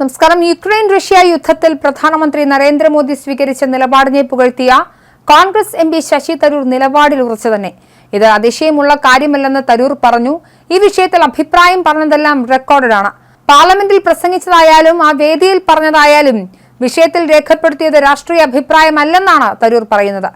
നമസ്കാരം. Ukraine Russia യുദ്ധത്തിൽ പ്രധാനമന്ത്രി നരേന്ദ്രമോദി സ്വീകരിച്ച നിലപാടിനെ പുകഴ്ത്തിയ Congress M P Shashi Tharoor നിലപാടിൽ ഉറച്ചു തന്നെ. ഇത് അതിശയമുള്ള കാര്യമല്ലെന്ന് തരൂർ പറഞ്ഞു. ഈ വിഷയത്തിൽ അഭിപ്രായം പറഞ്ഞതെല്ലാം റെക്കോർഡാണ് പാർലമെന്റിൽ പ്രസംഗിച്ചതായാലും ആ വേദിയിൽ പറഞ്ഞതായാലും വിഷയത്തിൽ രേഖപ്പെടുത്തിയത് രാഷ്ട്രീയ അഭിപ്രായമല്ലെന്നാണ് തരൂർ പറയുന്നത്.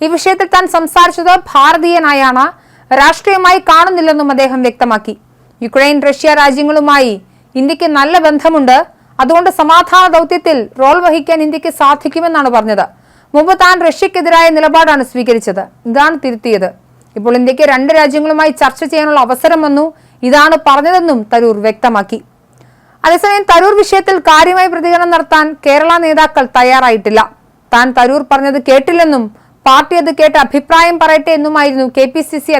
ഈ വിഷയത്തിൽ താൻ സംസാരിച്ചത് ഭാരതീയനായാണ്. രാഷ്ട്രീയമായി കാണുന്നില്ലെന്നും അദ്ദേഹം വ്യക്തമാക്കി. യുക്രൈൻ റഷ്യ രാജ്യങ്ങളുമായി ഇന്ത്യയ്ക്ക് നല്ല ബന്ധമുണ്ട്. അതുകൊണ്ട് സമാധാന ദൗത്യത്തിൽ റോൾ വഹിക്കാൻ ഇന്ത്യയ്ക്ക് സാധിക്കുമെന്നാണ് പറഞ്ഞത്. മുമ്പ് താൻ റഷ്യക്കെതിരായ നിലപാടാണ് സ്വീകരിച്ചത്. ഇതാണ് തിരുത്തിയത്. ഇപ്പോൾ ഇന്ത്യയ്ക്ക് രണ്ട് രാജ്യങ്ങളുമായി ചർച്ച ചെയ്യാനുള്ള അവസരം വന്നു. ഇതാണ് പറഞ്ഞതെന്നും തരൂർ വ്യക്തമാക്കി. അതേസമയം തരൂർ വിഷയത്തിൽ കാര്യമായി പ്രതികരണം നടത്താൻ കേരള നേതാക്കൾ തയ്യാറായിട്ടില്ല. താൻ തരൂർ പറഞ്ഞത് കേട്ടില്ലെന്നും പാർട്ടി അത് കേട്ട് അഭിപ്രായം പറയട്ടെ എന്നുമായിരുന്നു കെ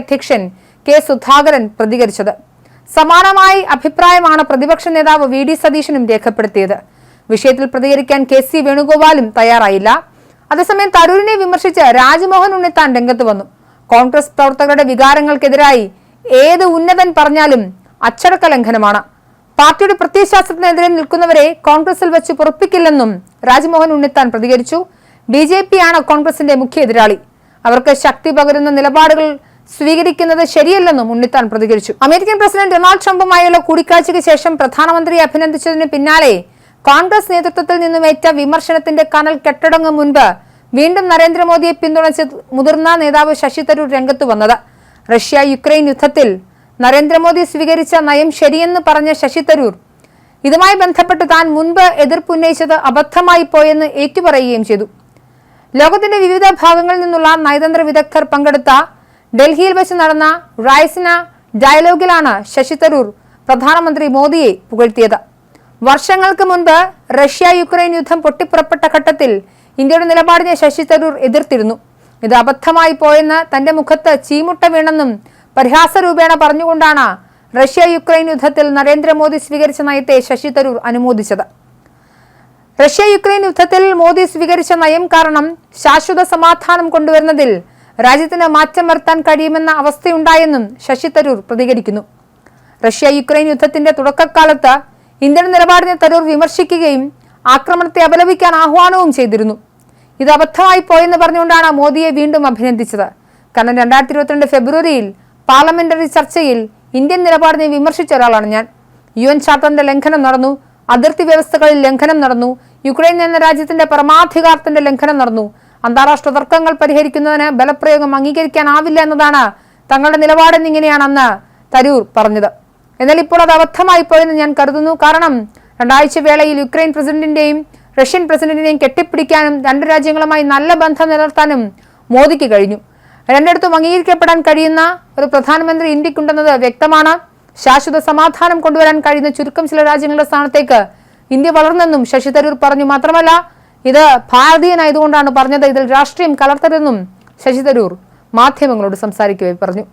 അധ്യക്ഷൻ കെ സുധാകരൻ പ്രതികരിച്ചത്. സമാനമായി അഭിപ്രായമാണ് പ്രതിപക്ഷ നേതാവ് വി ഡി സതീശനും രേഖപ്പെടുത്തിയത്. വിഷയത്തിൽ പ്രതികരിക്കാൻ കെ സി വേണുഗോപാലും തയ്യാറായില്ല. അതേസമയം തരൂരിനെ വിമർശിച്ച് രാജ്മോഹൻ ഉണ്ണിത്താൻ രംഗത്ത് വന്നു. കോൺഗ്രസ് പ്രവർത്തകരുടെ വികാരങ്ങൾക്കെതിരായി ഏത് ഉന്നതൻ പറഞ്ഞാലും അച്ചടക്ക ലംഘനമാണ്. പാർട്ടിയുടെ പ്രത്യയശാസ്ത്രത്തിനെതിരെ നിൽക്കുന്നവരെ കോൺഗ്രസിൽ വെച്ച് പുറപ്പിക്കില്ലെന്നും രാജ്മോഹൻ ഉണ്ണിത്താൻ പ്രതികരിച്ചു. ബി ജെ കോൺഗ്രസിന്റെ മുഖ്യ എതിരാളി. അവർക്ക് ശക്തി പകരുന്ന നിലപാടുകൾ സ്വീകരിക്കുന്നത് ശരിയല്ലെന്നും ഉണ്ണിത്താൻ പ്രതികരിച്ചു. അമേരിക്കൻ പ്രസിഡന്റ് ഡൊണാൾഡ് ട്രംപുമായുള്ള കൂടിക്കാഴ്ചയ്ക്ക് ശേഷം പ്രധാനമന്ത്രിയെ അഭിനന്ദിച്ചതിന് പിന്നാലെ കോൺഗ്രസ് നേതൃത്വത്തിൽ നിന്നും ഏറ്റ വിമർശനത്തിന്റെ കനൽ കെട്ടടങ്ങും മുൻപ് വീണ്ടും നരേന്ദ്രമോദിയെ പിന്തുണച്ച് മുതിർന്ന നേതാവ് ശശി തരൂർ രംഗത്ത് വന്നത്. റഷ്യ യുക്രൈൻ യുദ്ധത്തിൽ നരേന്ദ്രമോദി സ്വീകരിച്ച നയം ശരിയെന്ന് പറഞ്ഞ ശശി തരൂർ ഇതുമായി ബന്ധപ്പെട്ട് താൻ മുൻപ് എതിർപ്പുന്നയിച്ചത് അബദ്ധമായി പോയെന്ന് ഏറ്റുപറയുകയും ചെയ്തു. ലോകത്തിന്റെ വിവിധ ഭാഗങ്ങളിൽ നിന്നുള്ള നയതന്ത്ര വിദഗ്ധർ പങ്കെടുത്ത ഡൽഹിയിൽ വെച്ച് നടന്ന റൈസിന ഡയലോഗിലാണ് ശശി തരൂർ പ്രധാനമന്ത്രി മോദിയെ പുകഴ്ത്തിയത്. വർഷങ്ങൾക്ക് മുൻപ് റഷ്യ യുക്രൈൻ യുദ്ധം പൊട്ടിപ്പുറപ്പെട്ട ഘട്ടത്തിൽ ഇന്ത്യയുടെ നിലപാടിനെ ശശി തരൂർ എതിർത്തിരുന്നു. ഇത് അബദ്ധമായി പോയെന്ന് തന്റെ മുഖത്ത് ചീമുട്ട വീണെന്നും പരിഹാസരൂപേണ പറഞ്ഞുകൊണ്ടാണ് റഷ്യ യുക്രൈൻ യുദ്ധത്തിൽ നരേന്ദ്രമോദി സ്വീകരിച്ച നയത്തെ ശശി തരൂർ അനുമോദിച്ചത്. റഷ്യ യുക്രൈൻ യുദ്ധത്തിൽ മോദി സ്വീകരിച്ച നയം കാരണം ശാശ്വത സമാധാനം കൊണ്ടുവരുന്നതിൽ രാജ്യത്തിന് മാറ്റം വരുത്താൻ കഴിയുമെന്ന അവസ്ഥയുണ്ടായെന്നും ശശി തരൂർ പ്രതികരിക്കുന്നു. റഷ്യ യുക്രൈൻ യുദ്ധത്തിന്റെ തുടക്കക്കാലത്ത് ഇന്ത്യൻ നിലപാടിനെ തരൂർ വിമർശിക്കുകയും ആക്രമണത്തെ അപലപിക്കാൻ ആഹ്വാനവും ചെയ്തിരുന്നു. ഇത് അബദ്ധമായി പോയെന്ന് പറഞ്ഞുകൊണ്ടാണ് മോദിയെ വീണ്ടും അഭിനന്ദിച്ചത്. കാരണം രണ്ടായിരത്തി ഇരുപത്തിരണ്ട് ഫെബ്രുവരിയിൽ പാർലമെന്ററി ചർച്ചയിൽ ഇന്ത്യൻ നിലപാടിനെ വിമർശിച്ച ഒരാളാണ് ഞാൻ. യു എൻ ചാർട്ടറിന്റെ ലംഘനം നടന്നു അതിർത്തി വ്യവസ്ഥകളിൽ ലംഘനം നടന്നു യുക്രൈൻ എന്ന രാജ്യത്തിന്റെ പരമാധികാരത്തിന്റെ ലംഘനം നടന്നു അന്താരാഷ്ട്ര തർക്കങ്ങൾ പരിഹരിക്കുന്നതിന് ബലപ്രയോഗം അംഗീകരിക്കാനാവില്ല എന്നതാണ് തങ്ങളുടെ നിലപാടെന്നിങ്ങനെയാണെന്ന് തരൂർ പറഞ്ഞത്. എന്നാൽ ഇപ്പോൾ അത് അബദ്ധമായി പോയെന്ന് ഞാൻ കരുതുന്നു. കാരണം രണ്ടാഴ്ച വേളയിൽ യുക്രൈൻ പ്രസിഡന്റിന്റെയും റഷ്യൻ പ്രസിഡന്റിനെയും കെട്ടിപ്പിടിക്കാനും രണ്ട് രാജ്യങ്ങളുമായി നല്ല ബന്ധം നിലനിർത്താനും മോദിക്ക് കഴിഞ്ഞു. രണ്ടിടത്തും അംഗീകരിക്കപ്പെടാൻ കഴിയുന്ന ഒരു പ്രധാനമന്ത്രി ഇന്ത്യക്കുണ്ടെന്നത് വ്യക്തമാണ്. ശാശ്വത സമാധാനം കൊണ്ടുവരാൻ കഴിയുന്ന ചുരുക്കം ചില രാജ്യങ്ങളുടെ സ്ഥാനത്തേക്ക് ഇന്ത്യ വളർന്നെന്നും ശശി തരൂർ പറഞ്ഞു മാത്രമല്ല ഇത് ഭാരതീയനായതുകൊണ്ടാണ് പറഞ്ഞത്. ഇതിൽ രാഷ്ട്രീയം കലർത്തരുതെന്നും ശശി തരൂർ മാധ്യമങ്ങളോട് സംസാരിക്കുകയും പറഞ്ഞു.